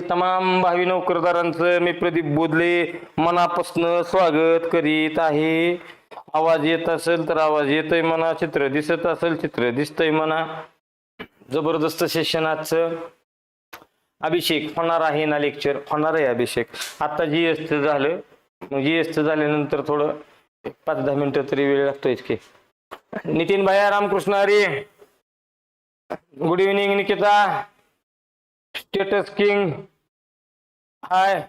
तमाम भावी नोकरदारांचं मी प्रदीप बोधले मनापासून स्वागत करीत आहे. आवाज येत असेल तर आवाज येतोय म्हणा चित्र दिसत असेल चित्र दिसतंय म्हणा. जबरदस्त सेशन आजचं. अभिषेक होणार आहे ना लेक्चर होणार आहे अभिषेक. आता जी एस झालं. मग जी एस झाल्यानंतर थोडं पाच दहा मिनिटं तरी वेळ लागतोय की. नितीन भाया Ramkrishna Hari. Good evening Nikita. Status king hi.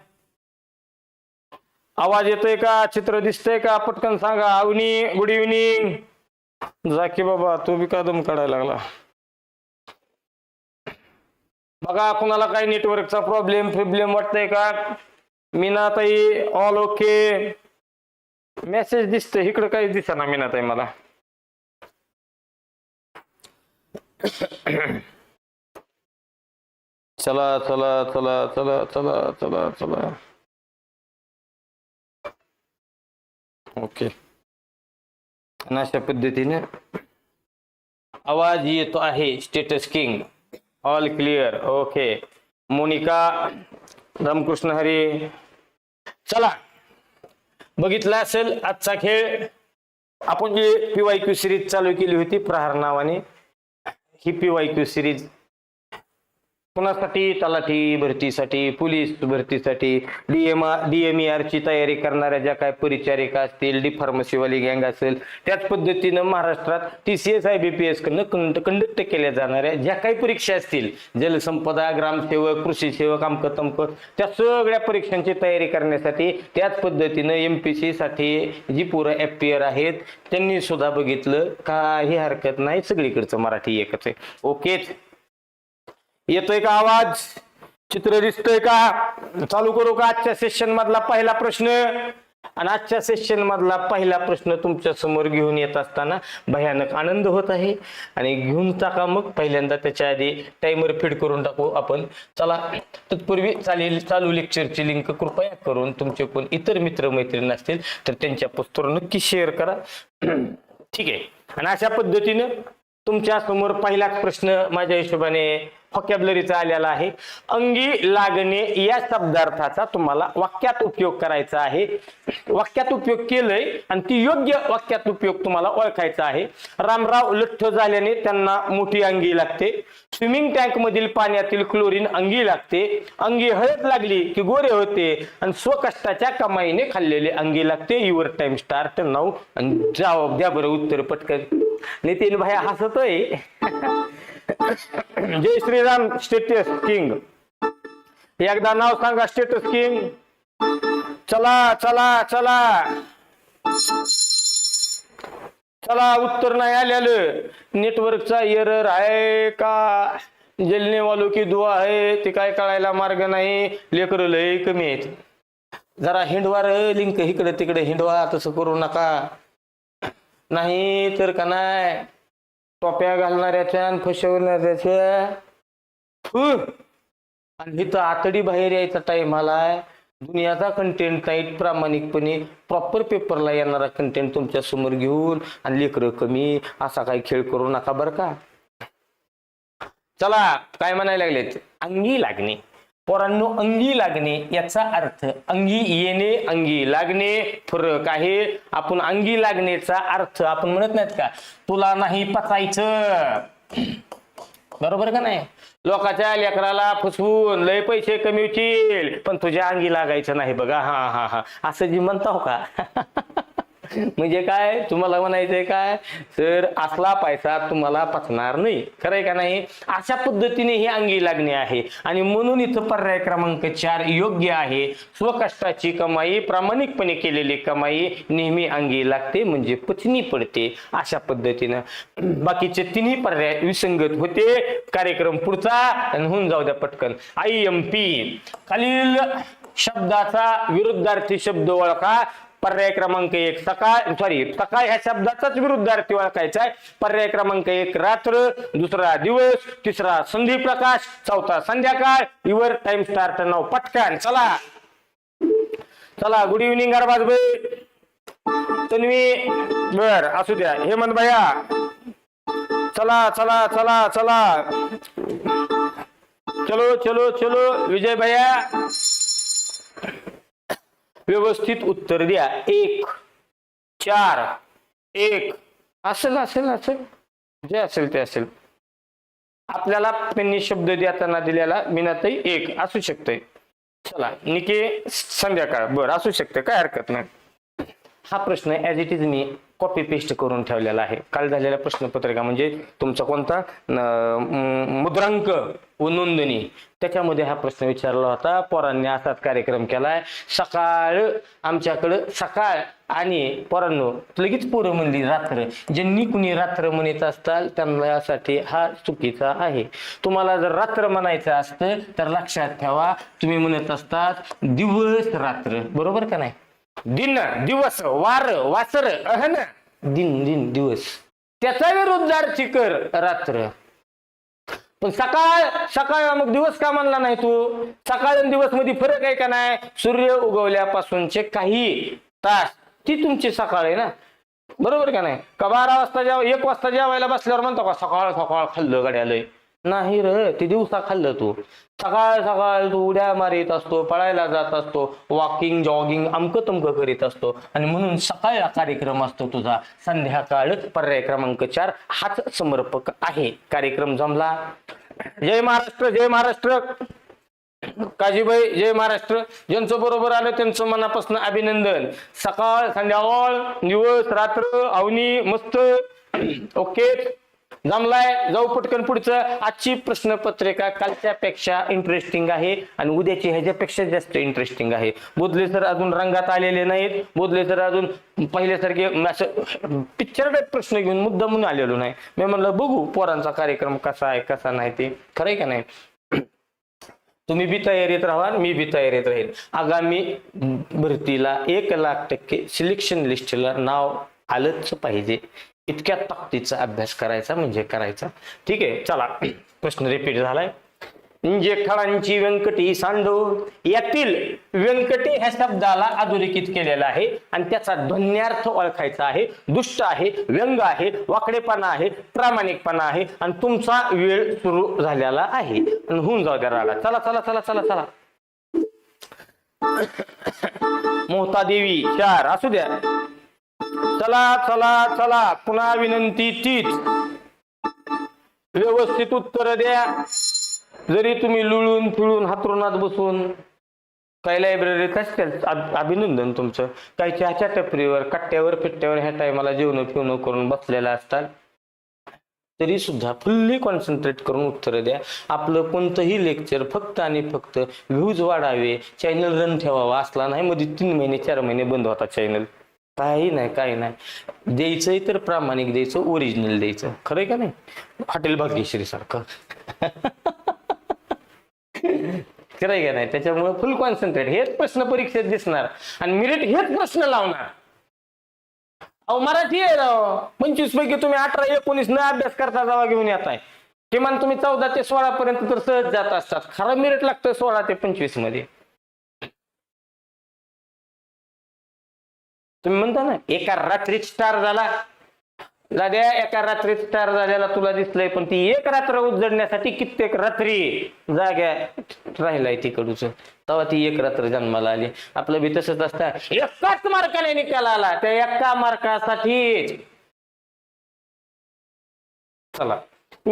आवाज येतोय का? चित्र दिसतंय का? पटकन सांगा. अवनी गुड इव्हनिंग जा की बाबा तू बी कदम काढायला लागला? बघा कुणाला काही नेटवर्कचा प्रॉब्लेम प्रॉब्लेम वाटतंय का? मीनाताई ऑल ओके मेसेज दिसतोय. इकडं काही दिसेना मीनाताई मला. चला चला चला चला चला चला चला. ओके आणि अशा पद्धतीने आवाज येतो आहे status king all clear okay Monika Ramkrishna Hari. चला. बघितला असेल आजचा खेळ. आपण जी पीवाय क्यू सिरीज चालू केली होती प्रहार नावाने. ही पीवाय क्यू सिरीज कुणासाठी? तलाठी भरतीसाठी पोलीस भरतीसाठी. डीएम आर ची तयारी करणाऱ्या ज्या काय परिचारिका असतील डी फार्मसीवाली गँग असेल त्याच पद्धतीनं महाराष्ट्रात T C S I B P S कडनं कंडक्ट केल्या जाणाऱ्या ज्या काही परीक्षा असतील जलसंपदा ग्रामसेवक कृषी सेवक अमक तमक त्या सगळ्या परीक्षांची तयारी करण्यासाठी त्याच पद्धतीनं एम पी सी साठी जी पोरं एफपीआर आहेत त्यांनी सुद्धा बघितलं काही हरकत नाही सगळीकडचं मराठी एकच आहे. ओकेच? येतोय का आवाज? चित्र दिसतोय का? चालू करू का आजच्या सेशन मधला पहिला प्रश्न? आणि आजच्या सेशन मधला पहिला प्रश्न तुमच्यासमोर घेऊन येत असताना भयानक आनंद होत आहे. आणि घेऊन टाका मग. पहिल्यांदा त्याच्या आधी टाइमर फिट करून टाकू आपण. चला तत्पूर्वी चालेल चालू लेक्चरची लिंक कृपया करून तुमचे कोण इतर मित्र मैत्रीण असतील तर त्यांच्या पोस्टवर नक्की शेअर करा. ठीक आहे. आणि अशा पद्धतीनं तुमच्यासमोर पहिलाच प्रश्न माझ्या हिशोबाने फॉकॅबलरीचा आलेला आहे. अंगी लागणे या शब्दार्थाचा तुम्हाला वाक्यात उपयोग करायचा आहे. वाक्यात उपयोग केलंय आणि ती योग्य वाक्यात उपयोग तुम्हाला ओळखायचा आहे. रामराव लठ्ठ झाल्याने त्यांना मोठी अंगी लागते. स्विमिंग टँक मधील पाण्यातील क्लोरीन अंगी लागते. अंगी हळद लागली की गोरे होते आणि स्वकष्टाच्या कमाईने खाल्लेले अंगी लागते. युवर टाइम स्टार्ट नऊ आणि जबाब द्या बरं उत्तर पटकन. नितीन भाई हसतोय. जय श्रीराम स्टेटस किंग. एकदा नाव सांगा स्टेटस किंग. चला चला चला. चला उत्तर नाही आलेलं. नेटवर्कचा एरर आहे का? जलने वालो की दुआ आहे ते काय कळायला मार्ग नाही. लेकर लय कमी आहेत. जरा हिंडवार लिंक इकडे तिकडे हिंडवा तसं करू नका. नाही तर का नाही? टोप्या घालणाऱ्याच्या आणि फसवणाऱ्याच्या आणि इथं आतडी बाहेर यायचा टाईमाला आलाय. दुनियाचा कंटेंट टाईट प्रामाणिकपणे प्रॉपर पेपरला येणारा कंटेंट तुमच्यासमोर घेऊन आणि लेकरं कमी असा काही खेळ करू नका बरं का. चला काय म्हणायला लागलेत? अंगी लागणे. पोरांनो अंगी लागणे याचा अर्थ अंगी येणे अंगी लागणे फरक आहे. आपण अंगी लागण्याचा अर्थ आपण म्हणत नाहीत का? तुला नाही पचायचं. बरोबर का नाही? लोकांच्या लेकराला फसवून लय पैसे कमी होतील पण तुझ्या अंगी लागायचं नाही बघा. हा हा हा. असं जी म्हणता हो का? म्हणजे काय? तुम्हाला म्हणायचंय काय? तर असला पैसा तुम्हाला पचणार नाही. खरंय का नाही? अशा पद्धतीने ही अंगी लागणे आहे. आणि म्हणून इथं पर्याय क्रमांक चार योग्य आहे. स्वकष्टाची कमाई प्रामाणिकपणे केलेली कमाई नेहमी अंगी लागते म्हणजे पचनी पडते अशा पद्धतीनं. बाकीचे तिन्ही पर्याय विसंगत होते. कार्यक्रम पुढचा आणि होऊन जाऊ द्या पटकन. I M P. खालील शब्दाचा विरुद्धार्थी शब्द ओळखा. पर्याय क्रमांक एक सकाळ सॉरी सकाळ ह्या शब्दाचाच विरुद्धार्थी ओळखायचा आहे. पर्याय क्रमांक एक रात्र दुसरा दिवस तिसरा संधी प्रकाश चौथा संध्याकाळ युवर टाइम स्टार्ट नाव पटकन. चला. चला गुड इव्हनिंग गरबाज भाई तन्वी बर असू द्या. हेमंत भैया. चला चला चला चला. चलो चलो चलो. विजय भैया. व्यवस्थित उत्तर द्या. एक चार एक. असेल असेल असेल. जे असेल ते असेल. आपल्याला त्यांनी शब्द देताना दिलेला मिनातही एक असू शकते चला निके संध्याकाळ. बर असू शकते काय हरकत नाही. हा प्रश्न ॲज इट इज मी कॉपी पेस्ट करून ठेवलेला आहे. काल झालेल्या प्रश्नपत्रिका म्हणजे तुमचा कोणता? मुद्रांक व नोंदणी. त्याच्यामध्ये हा प्रश्न विचारला होता. पोरांनी असाच कार्यक्रम केलाय. सकाळ आमच्याकडं सकाळ आणि पोरांनो लगेच पोरं म्हणली रात्र. ज्यांनी कुणी रात्र म्हणत असताल त्यांच्यासाठी हा चुकीचा आहे. तुम्हाला जर रात्र म्हणायचं असतं तर लक्षात ठेवा. तुम्ही म्हणत असतात दिवस रात्र. बरोबर का नाही? दिन दिवस वार वासर अहन दिन दिन दिवस. त्याचा विरुद्धार्थी कर रात्र. पण सकाळ सकाळ मग दिवस का म्हणला नाही तू? सकाळ आणि दिवसमध्ये फरक आहे का नाही? सूर्य उगवल्यापासूनचे काही तास ती तुमची सकाळ आहे ना? बरोबर का नाही? का बारा वाजता जेव्हा एक वाजता जेवायला बसल्यावर म्हणतो का सकाळ सकाळ खाल्लं गड्यालय. नाही र ते दिवसा खाल्लं तू. सकाळ सकाळ तू उड्या मारीत असतो पळायला जात असतो वॉकिंग जॉगिंग अमकं तमकं करीत असतो. आणि म्हणून सकाळला कार्यक्रम असतो तुझा. संध्याकाळ पर्याय क्रमांक चार हाच समर्पक आहे. कार्यक्रम जमला? जय महाराष्ट्र जय महाराष्ट्र. काजीबाई जय महाराष्ट्र. ज्यांचं बरोबर आलं त्यांचं मनापासून अभिनंदन. सकाळ संध्याकाळ दिवस रात्र अवनी मस्त. ओके. जमलाय. जाऊ पटकन पुढचं. आजची प्रश्नपत्रिका कालच्या पेक्षा इंटरेस्टिंग आहे आणि उद्याची ह्याच्यापेक्षा जास्त इंटरेस्टिंग आहे. बोधले सर अजून रंगात आलेले नाहीत. बोधले सर अजून पहिल्यासारखे असं पिक्चर टाईप प्रश्न घेऊन मुद्दा म्हणून आलेलो नाही. मी म्हणलं बघू पोरांचा कार्यक्रम कसा आहे कसा नाही ते. खरंय का नाही? तुम्ही बी तयारीत राहा मी बी तयारीत राहील आगामी भरतीला एक लाख टक्के सिलेक्शन लिस्टला नाव आलंच पाहिजे. इतक्या ताकदीचा अभ्यास करायचा म्हणजे करायचा. ठीक आहे चला. प्रश्न रिपीट झालाय. जे खळांची व्यंकटी सांडो. यातील व्यंकटी ह्या शब्दाला अधोरेखित केलेला आहे. आणि त्याचा ध्वन्यार्थ ओळखायचा आहे. दुष्ट आहे व्यंग आहे वाकडेपणा आहे प्रामाणिकपणा आहे. आणि तुमचा वेळ सुरू झालेला आहे. आणि होऊन जाऊ द्या चला चला चला चला चला. मोहता देवी चार. असू द्या. चला चला चला. पुन्हा विनंती तीच. व्यवस्थित उत्तर द्या. जरी तुम्ही लुळून फिळून हातरुणात बसून काही लायब्ररीत असतील अभिनंदन तुमचं. काही चहाच्या टपरीवर कट्ट्यावर पिट्ट्यावर ह्या टायमाला जेवण पिवणं करून बसलेला असतात तरी सुद्धा फुल्ली कॉन्सन्ट्रेट करून उत्तर द्या. आपलं कोणतंही लेक्चर फक्त आणि फक्त व्ह्यूज वाढावे. चॅनल रन ठेवावा असला नाही मध्ये तीन महिने चार महिने बंद होता चॅनल काही नाही काही नाही. द्यायचंय तर प्रामाणिक द्यायचं ओरिजिनल द्यायचं. खरंय का नाही? हॉटेल भाग्यश्री सारखं खरंय का नाही? त्याच्यामुळे फुल कॉन्सन्ट्रेट हेच प्रश्न परीक्षेत दिसणार. आणि मिरिट हेच प्रश्न लावणार. अहो मराठी आहे राव पंचवीस पैकी तुम्ही अठरा एकोणीस न अभ्यास करता जावा घेऊन येत आहे. किमान तुम्ही चौदा ते सोळा पर्यंत तर सहज जात असतात. खरं मिरिट लागतं सोळा ते पंचवीसमध्ये. तुम्ही म्हणता ना एका रात्रीत स्टार झाला. दाद्या एका रात्रीत स्टार झालेला तुला दिसलंय पण ती एक रात्र उजडण्यासाठी कित्येक रात्री जाग्या राहिलाय तिकडूच. तेव्हा ती एक रात्र जन्माला आली. आपलं बी तसंच असतं. एकाच मार्काने निकाल आला. त्या एका मार्कासाठीच चला.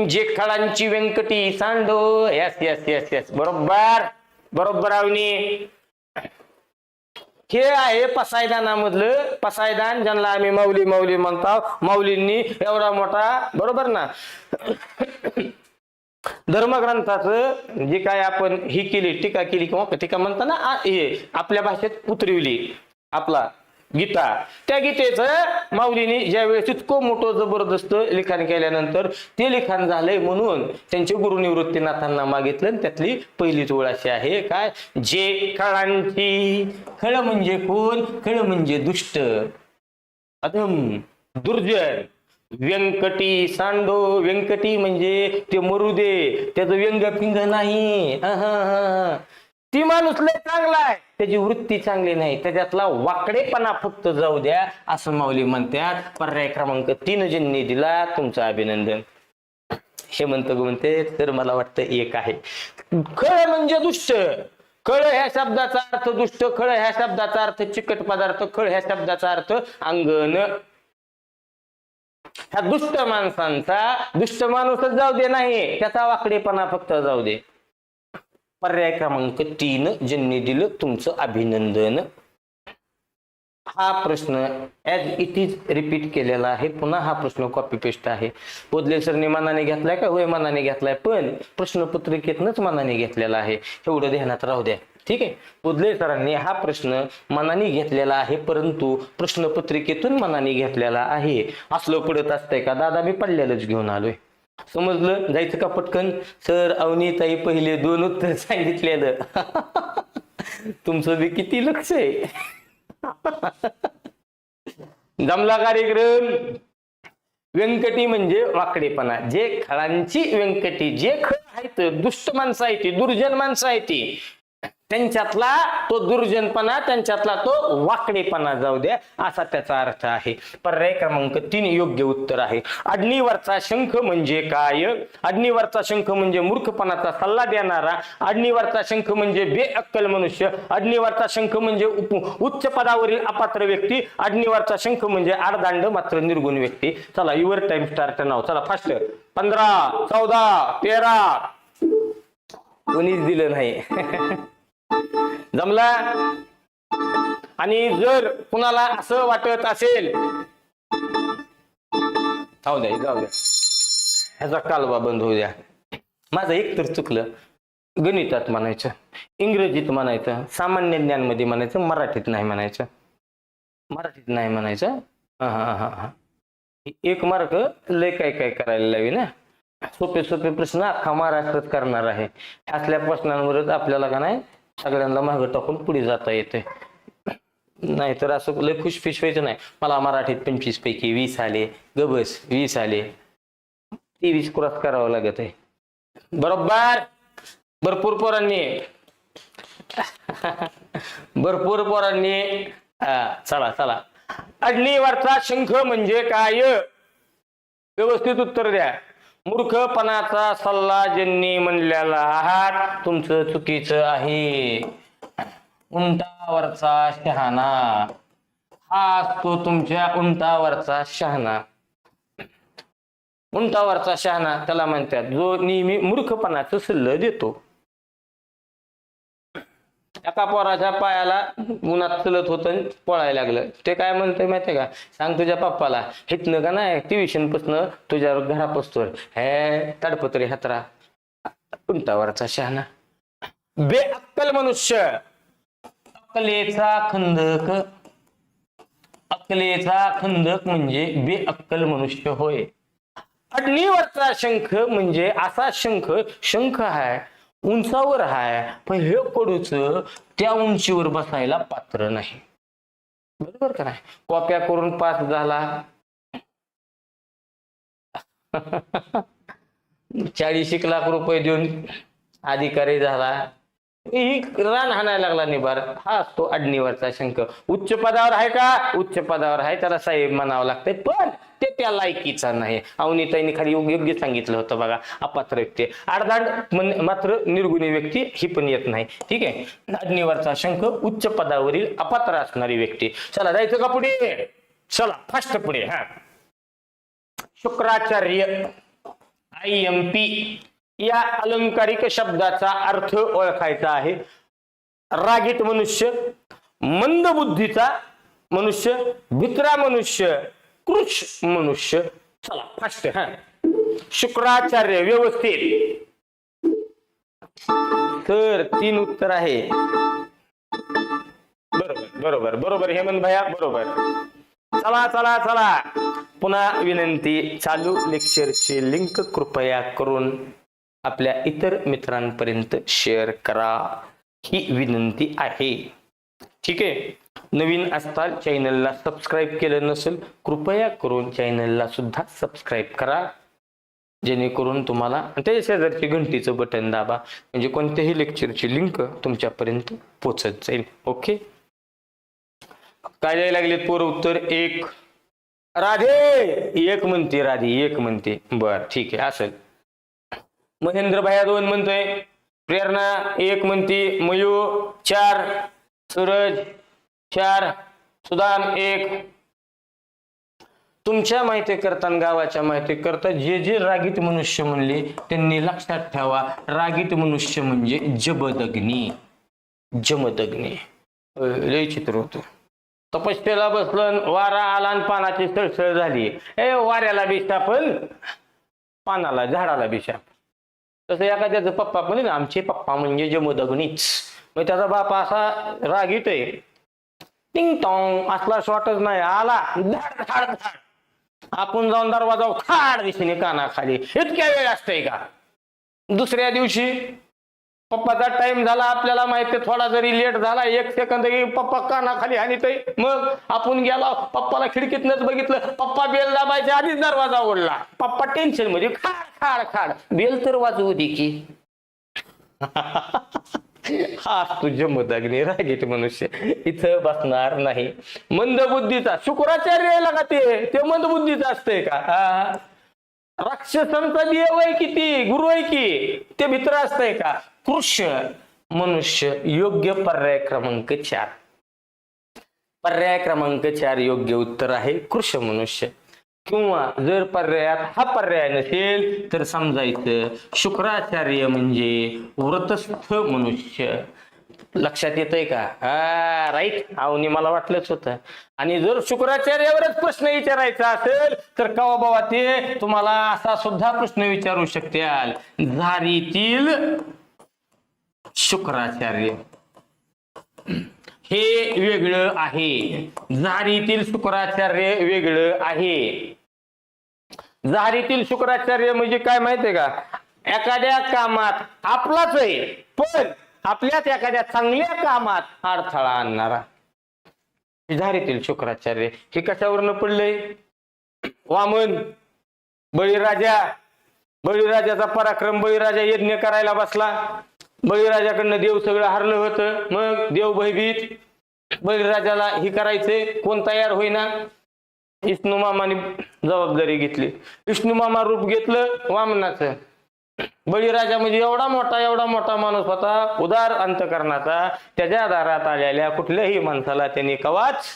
जे खळांची व्यंकटी सांडो. यस यस यस यस बरोबर. बरोबर आवनी हे आहे पसायदानामधलं पसायदान ज्यांना आम्ही माऊली माऊली म्हणतो माऊलींनी एवढा मोठा बरोबर ना? धर्मग्रंथाचं जे काय आपण ही केली टीका केली किंवा टीका म्हणताना हे आपल्या भाषेत उतरविली. आपला गीता. त्या गीतेचं माऊलीने ज्यावेळेस इतकं मोठं जबरदस्त लिखाण केल्यानंतर ते लिखाण झालंय म्हणून त्यांचे गुरुनिवृत्तीनाथांना मागितलं आणि त्यातली पहिली ओळ अशी आहे. काय? जे खळांची खळ म्हणजे कोण खळ म्हणजे दुष्ट. अधम दुर्जन. व्यंकटी सांडो व्यंकटी म्हणजे ते मरुदे. त्याचं व्यंग पिंग नाही ती माणूस लय चांगला आहे. त्याची वृत्ती चांगली नाही. त्याच्यातला वाकडेपणा फक्त जाऊ द्या असं माऊली म्हणतात पर्याय क्रमांक तीन ज्यांनी दिला तुमचं अभिनंदन. हेमंत म्हणते तर मला वाटतं एक आहे. खळ म्हणजे दुष्ट. खळ ह्या शब्दाचा अर्थ दुष्ट खळ ह्या शब्दाचा अर्थ चिकट पदार्थ खळ ह्या शब्दाचा अर्थ अंगण. ह्या दुष्ट माणसांचा दुष्ट माणूसच जाऊ दे नाही त्याचा वाकडेपणा फक्त जाऊ दे. पर्याय क्रमांक तीन ज्यांनी दिलं तुमचं अभिनंदन. हा प्रश्न ऍज इट इज रिपीट केलेला आहे. पुन्हा हा प्रश्न कॉपी पेस्ट आहे. बोधले सरने मनाने घेतलाय का? होय मनाने घेतलाय. पण प्रश्नपत्रिकेतनच मनाने घेतलेला आहे. एवढं ध्यानात राहू द्या. ठीक आहे? बोधले सरांनी हा प्रश्न मनाने घेतलेला आहे परंतु प्रश्नपत्रिकेतून मनाने घेतलेला आहे. असलं पडत असतंय का? दादा मी पडलेलंच घेऊन आलोय. समजलं? जायचं का पटकन? सर अवनीताई पहिले दोन उत्तर सांगितलेलं. तुमचं बी किती लक्ष आहे? जमला कार्यक्रम. व्यंकटी म्हणजे वाकडेपणा. जे खळांची व्यंकटी जे खळ आहेत दुष्ट माणसं आहे ती दुर्जन माणसं आहे ती त्यांच्यातला तो दुर्जनपणा त्यांच्यातला तो वाकडेपणा जाऊ द्या असा त्याचा अर्थ आहे. पर्याय क्रमांक तीन योग्य उत्तर आहे. अग्निवरचा शंख म्हणजे काय? अग्निवरचा शंख म्हणजे मूर्खपणाचा सल्ला देणारा. अग्निवरचा शंख म्हणजे बेअक्कल मनुष्य. अग्निवरचा शंख म्हणजे उच्च पदावरील अपात्र व्यक्ती. अग्निवरचा शंख म्हणजे आडदांड मात्र निर्गुण व्यक्ती. चला युवर टाइम स्टार्ट नाव. चला फास्ट पंधरा चौदा तेरा. कोणीच दिलं नाही. जमला? आणि जर कुणाला असं वाटत असेल जाऊ द्या जाऊ द्या. ह्याचा कालवा बंद होऊ द्या. माझं एक तर चुकलं. गणितात म्हणायचं इंग्रजीत म्हणायचं सामान्य ज्ञानमध्ये म्हणायचं मराठीत नाही म्हणायचं. मराठीत नाही म्हणायचं. हा हा हा हा. एक मार्क लय काय काय करायला लावी ना? सोपे सोपे प्रश्न अख्खा महाराष्ट्रात करणार आहे. असल्या प्रश्नांवरच आपल्याला का नाही सगळ्यांना मागं टाकून पुढे जाता येते नाहीतर असं लय खुशफिश व्हायचं नाही. मला मराठीत पंचवीस पैकी वीस आले गबस वीस आले. तेवीस क्रॉस करावं लागत आहे. बरोबर? भरपूर पोरांनी. भरपूर पोरांनी. हा, चला चला. वरचा शंख म्हणजे काय? व्यवस्थित उत्तर द्या. मूर्खपणाचा सल्ला ज्यांनी म्हणलेला आहात तुमचं चुकीचं आहे. उंटावरचा शहाणा. हा असतो तुमच्या उंटावरचा शहाणा. उंटावरचा शहाणा त्याला म्हणतात जो नेहमी मूर्खपणाचं सल्ला देतो. एका पोराच्या पायाला उन्हात चलत होतं आणि पळायला लागलं. ते काय म्हणते माहितीये का? सांग तुझ्या पप्पाला हितनं का नाही ट्युशन पासन तुझ्या घरापासून हे तडपत्री हातरा. उंटावरचा शहाणा. बेअक्कल मनुष्य. अक्कलेचा खंदक. अक्कलेचा खंदक म्हणजे बेअक्कल मनुष्य होय. अडणीवरचा शंख म्हणजे असा शंख शंख आहे उंचावर आहे पण हे कडूच त्या उंचीवर बसायला पात्र नाही. बरोबर का नाही? कॉप्या करून पास झाला. चाळीस एक लाख रुपये देऊन अधिकारी झाला. ही रान हाणायला लागला निभार हा असतो अडणीवरचा शंख. उच्च पदावर आहे का? उच्च पदावर आहे. त्याला साहेब म्हणावं लागतंय पण ते त्या लायकीचा नाही. अवनीताईने खाली योग्य सांगितलं होतं बघा. अपात्र व्यक्ती अर्धाड मात्र निर्गुणी व्यक्ती ही पण येत नाही. ठीक आहे? अडणीवरचा शंख उच्च पदावरील अपात्र असणारी व्यक्ती. चला जायचं का पुढे? चला फास्ट पुढे. हा. Shukracharya I M P. या अलंकारिक शब्दाचा अर्थ ओळखायचा आहे. रागीट मनुष्य मंद बुद्धीचा मनुष्य भित्रा मनुष्य कृष मनुष्य. चला फास्ट हा. शुक्राचार्य व्यवस्थित. तर तीन उत्तर आहे. बरोबर बरोबर बरोबर हेमंत भैया बरोबर. चला चला चला. पुन्हा विनंती चालू लेक्चरची लिंक कृपया करून आपल्या इतर मित्रांपर्यंत शेअर करा. ही विनंती आहे. ठीक आहे? नवीन असताल चॅनलला सबस्क्राईब केलं नसेल कृपया करून चॅनलला सुद्धा सबस्क्राईब करा. जेणेकरून तुम्हाला आणि त्याच्या शेजारची घंटीचं बटन दाबा. म्हणजे कोणत्याही लेक्चरची लिंक तुमच्यापर्यंत पोचत जाईल. ओके काय द्यायला लागले पोर? उत्तर एक. राधे! एक म्हणते राधे एक म्हणते. बर ठीक आहे. असेल. महेंद्र भाया दोन म्हणतोय प्रेरणा एक म्हणती मयू चार सूरज चार सुदान एक. तुमच्या माहिती करताना गावाच्या माहिती करता जे जे रागीत मनुष्य म्हणले त्यांनी लक्षात ठेवा रागीत मनुष्य म्हणजे जबदग्नी. जमदग्नी. लय चित्र होत. तपस्येला बसलं वारा आला आणि पानाची सळसळ झाली. ए वाऱ्याला बिशा पण पानाला झाडाला बिशा तसं एखाद्याचा पप्पा पण आहे ना आमचे पप्पा म्हणजे जमदग्नीच मग त्याचा बाप असा रागीट आहे टिंग टॉंग असला शॉटच नाही आला. धाड धाड धाड आपण जाऊन दरवाजा खाड दिशेने कानाखाली. इतक्या वेळ असतंय का? दुसऱ्या दिवशी पप्पाचा टाइम झाला आपल्याला माहिती थोडा जरी लेट झाला एक सेकंद पप्पा कानाखाली आणि ते मग आपण गेला पप्पाला खिडकीतनच बघितलं पप्पा बेल दाबायच्या आधीच दरवाजा ओढला. पप्पा टेन्शनमध्ये खाड खाड खाड. बेल तर वाजवू दे की. हाच असतो जमदाग्नी रागीट मनुष्य. इथं बसणार नाही. मंद बुद्धीचा शुक्राचार्य यायला का ते. ते मंद बुद्धीचा असतंय का? राक्षसांचा देव आहे किती गुरु आहे की? ते भित्र असतंय का? कृष्य मनुष्य योग्य पर्याय क्रमांक चार. पर्याय क्रमांक चार योग्य उत्तर आहे कृष मनुष्य. किंवा जर पर्यायात हा पर्याय नसेल तर समजायचं शुक्राचार्य म्हणजे व्रतस्थ मनुष्य. लक्षात येतंय का? हा राईट आवनी मला वाटलंच होतं. आणि जर शुक्राचार्यावरच प्रश्न विचारायचा असेल तर कवा बाबा ते तुम्हाला असा सुद्धा प्रश्न विचारू शकत्याल. झारीतील शुक्राचार्य. हे वेगळं आहे. झारीतील शुक्राचार्य वेगळं आहे. झारीतील शुक्राचार्य म्हणजे काय माहितीये का? एखाद्या कामात आपलाच आहे पण आपल्याच एखाद्या चांगल्या कामात अडथळा आणणारा. झारीतील शुक्राचार्य. हे कशावरनं पडलंय? वामन बळीराजा. बळीराजाचा पराक्रम बळीराजा यज्ञ करायला बसला. बळीराजाकडनं देव सगळं हरलं होतं. मग देव भयभीत बळीराजाला ही करायचंय कोण तयार होईना? विष्णू मामाने जबाबदारी घेतली. विष्णू मामा रूप घेतलं वामनाचं. बळीराजा म्हणजे एवढा मोठा एवढा मोठा माणूस होता. उदार अंतकरणाचा. त्याच्या दारात आलेल्या कुठल्याही माणसाला त्यांनी कवाच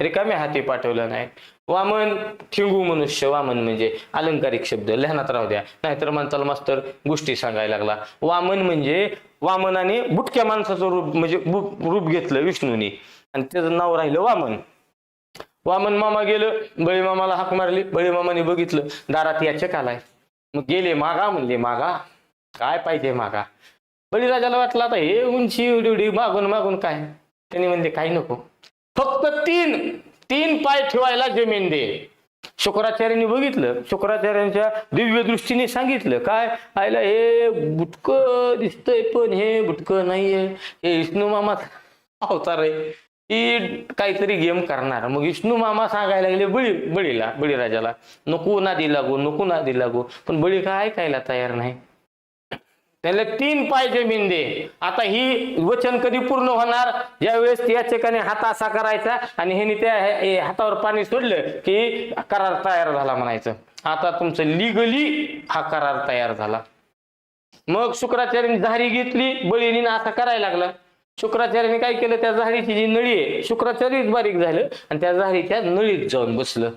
रिकाम्या हाती पाठवलं नाही. वामन ठिंगू मनुष्य वामन म्हणजे अलंकारिक शब्द. लहानात राहू द्या. नाहीतर माणसाला मास्तर गोष्टी सांगायला लागला. वामन म्हणजे वामनाने बुटक्या माणसाचं रूप म्हणजे रूप घेतलं विष्णूने. आणि त्याचं नाव राहिलं वामन. वामन मामा गेलं बळी मामाला हाक मारली. बळी मामाने बघितलं दारात याचक आलाय. मग गेले मागा म्हणले मागा. काय पाहिजे मागा? बळीराजाला वाटलं आता हे उंची उडी उडी मागून मागून काय? त्यांनी म्हणले काही नको. फक्त तीन तीन पाय ठेवायला जमीन दे. शुक्राचार्यांनी बघितलं. शुक्राचार्यांच्या दिव्य दृष्टीने सांगितलं. काय? आयला हे बुटक दिसतंय पण हे बुटक नाहीये. हे विष्णू मामा अवतार आहे. ती काहीतरी गेम करणार. मग विष्णू मामा सांगायला गेले बळी बळीला बळीराजाला. नको नादी लागू नको नादी लागू. पण बळी काय ऐकायला तयार नाही? त्याला तीन पाय जमीन दे. आता ही वचन कधी पूर्ण होणार? ज्यावेळेस या ठिकाणी हात असा करायचा आणि ह्याने त्या हातावर पाणी सोडलं की करार तयार झाला म्हणायचं. आता तुमचं लिगली हा करार तयार झाला. मग शुक्राचार्याने झारी घेतली बळीनी असा करायला लागला. शुक्राचार्याने काय केलं? त्या झारीची जी नळी आहे शुक्राचार्यच बारीक झालं आणि त्या झारीच्या नळीत जाऊन बसलं.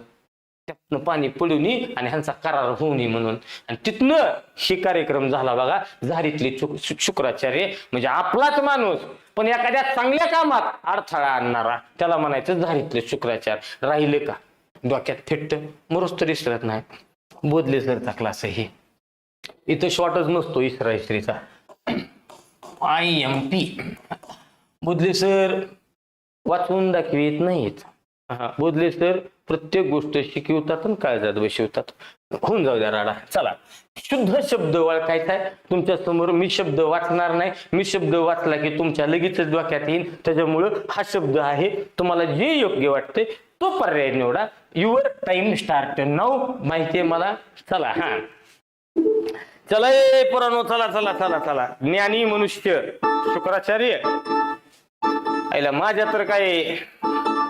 त्यातनं पाणी पडून आणि ह्यांचा करार होऊ नये म्हणून. आणि तिथनं हे कार्यक्रम झाला बघा झारीतले शुक्राचार्य म्हणजे आपलाच माणूस पण एखाद्या चांगल्या कामात अडथळा आणणारा त्याला म्हणायचं झारीतले शुक्राचार्य. राहिले का? डोक्यात थेट मरोच तर विसरत नाही बोधले सरचा क्लास हे. इथं शॉर्टच नसतो इसरा इस्त्रीचा I M P Bodhle sir वाचून दाखवित नाहीत. हा. बोधले सर प्रत्येक गोष्ट शिकवतात आणि काळजात बसवतात. होऊन जाऊ द्या राडा. चला. शुद्ध शब्द ओळखायचा आहे. तुमच्यासमोर मी शब्द वाचणार नाही. मी शब्द वाचला की तुमच्या लगेचच डोक्यात येईल त्याच्यामुळं हा शब्द आहे. तुम्हाला जे योग्य वाटते तो पर्याय निवडा. युअर टाइम स्टार्ट नाव माहिती आहे मला? चला हा. चला ए पुराणो चला चला चला चला. ज्ञानी मनुष्य. शुक्राचार्य. आईला माझ्या तर काय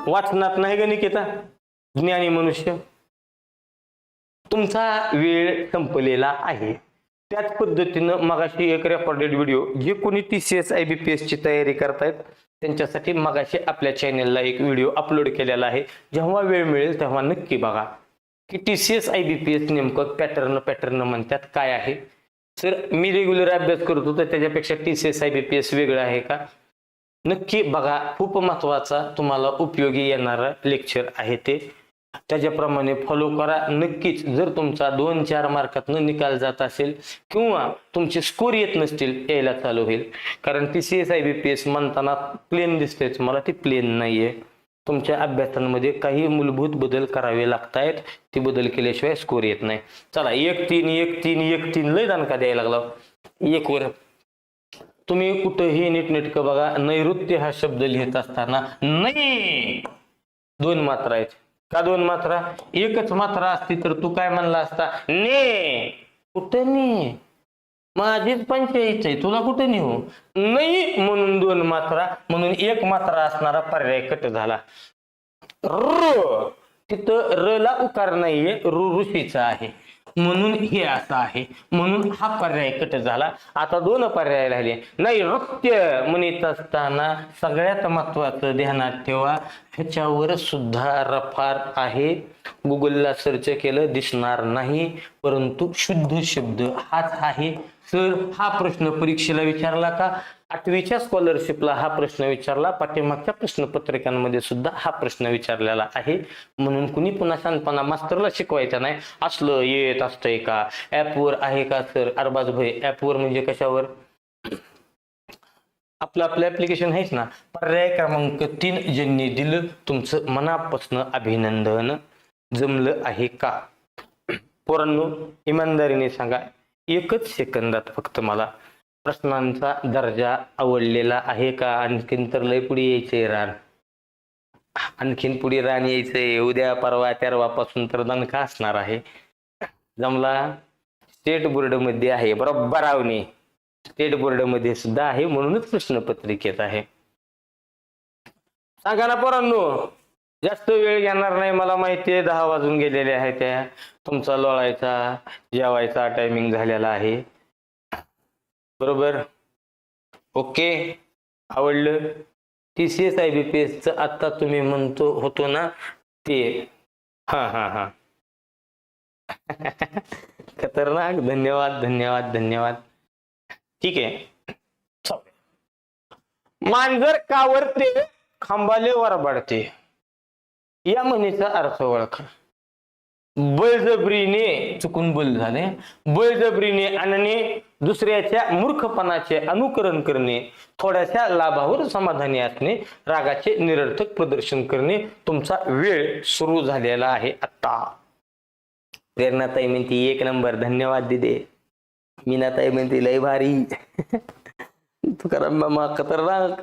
वाचनात नाही ग निकिता? ज्ञानी मनुष्य. तुमचा वेळ संपलेला आहे. त्याच पद्धतीनं मगाशी एक रेकॉर्डेड व्हिडिओ जे कोणी T C S I B P एसची तयारी करतायत त्यांच्यासाठी मगाशी आपल्या चॅनेलला एक व्हिडिओ अपलोड केलेला आहे. जेव्हा वेळ मिळेल तेव्हा नक्की बघा. की T C S I B P S नेमकं पॅटर्न पॅटर्न म्हणतात काय आहे? सर मी रेग्युलर अभ्यास करतो तर त्याच्यापेक्षा T C S I B P S वेगळं आहे का? नक्की बघा. खूप महत्त्वाचा तुम्हाला उपयोगी येणारा लेक्चर आहे ते. त्याच्याप्रमाणे फॉलो करा. नक्कीच जर तुमचा दोन चार मार्कातनं निकाल जात असेल किंवा तुमचे स्कोर येत नसतील यायला चालू होईल. कारण ती C S I B P S म्हणताना प्लेन दिसतेच मला ती प्लेन नाहीये. तुमच्या अभ्यासांमध्ये काही मूलभूत बदल करावे लागतायत. ते बदल केल्याशिवाय स्कोर येत नाही. चला एक तीन एक तीन एक तीन लय दणका द्यायला लागला. एक वर. तुम्ही कुठंही नीटनेटकं बघा. नैऋत्य हा शब्द लिहित असताना नाही दोन मात्रा आहेत. का दोन मात्रा? एकच मात्रा असती तर तू काय म्हणला असता? ने! कुठं ने? माझीच पंचायत आहे तुला कुठे नेऊ? नाही म्हणून दोन मात्रा म्हणून एक मात्रा असणारा पर्याय कट झाला. र! तिथं र ला उकार नाहीये रु ऋषीचा आहे. म्हणून हे असं आहे. म्हणून हा पर्याय कट झाला. आता दोन पर्याय राहिले. नाही म्हणत असताना सगळ्यात महत्वाचं ध्यानात ठेवा. ह्याच्यावर सुद्धा रफार आहे. गुगलला सर्च केलं दिसणार नाही. परंतु शुद्ध शब्द हाच आहे. सर हा प्रश्न परीक्षेला विचारला का? आठवीच्या स्कॉलरशिपला हा प्रश्न विचारला. पाठीमागच्या प्रश्नपत्रिकांमध्ये सुद्धा हा प्रश्न विचारलेला आहे. म्हणून कुणी पुन्हा शानपणा मास्तरला शिकवायचा नाही. असलं येत असतंय का? ऍपवर आहे का सर अरबाज भाई ऍपवर म्हणजे कशावर? आपलं आपलं ऍप्लिकेशन आहेच ना. पर्याय क्रमांक तीन ज्यांनी दिलं तुमचं मनापासून अभिनंदन. जमलं आहे का? पोरांनो इमानदारीने सांगा. एकच सेकंदात फक्त मला. प्रश्नांचा दर्जा आवडलेला आहे का? आणखीन तर लय पुढे यायचे रान. आणखीन पुढे रान यायचंय. उद्या परवा तेरवापासून तर दणका असणार आहे. जमला स्टेट बोर्डमध्ये आहे. बरोबर आवणे स्टेट बोर्डमध्ये सुद्धा आहे म्हणूनच प्रश्नपत्रिकेत आहे. सांगा ना पोरांनो जास्त वेळ घेणार नाही मला माहिती आहे. दहा वाजून गेलेले आहे त्या. तुमचा लोळायचा जेवायचा टायमिंग झालेला आहे. बरोबर? ओके. आवडलं? T C S I B P एसचं आत्ता तुम्ही म्हणतो होतो ना ते. हा हा हा. खतरनाक. धन्यवाद धन्यवाद धन्यवाद. ठीक आहे. मांजर कावरते खांबाले वरबाडते. या म्हणीचा अर्थ ओळखा. बळजबरीने चुकून बोल झाले. बळजबरीने आणणे दुसऱ्याच्या मूर्खपणाचे अनुकरण करणे थोड्याशा लाभावर समाधानी असणे रागाचे निरर्थक प्रदर्शन करणे तुमचा वेळ सुरू झालेला आहे आता प्रेरणाताई म्हणती एक नंबर धन्यवाद दिदे. मीनाताई म्हणती लय भारी. तुकाराम मामा खतरनाक.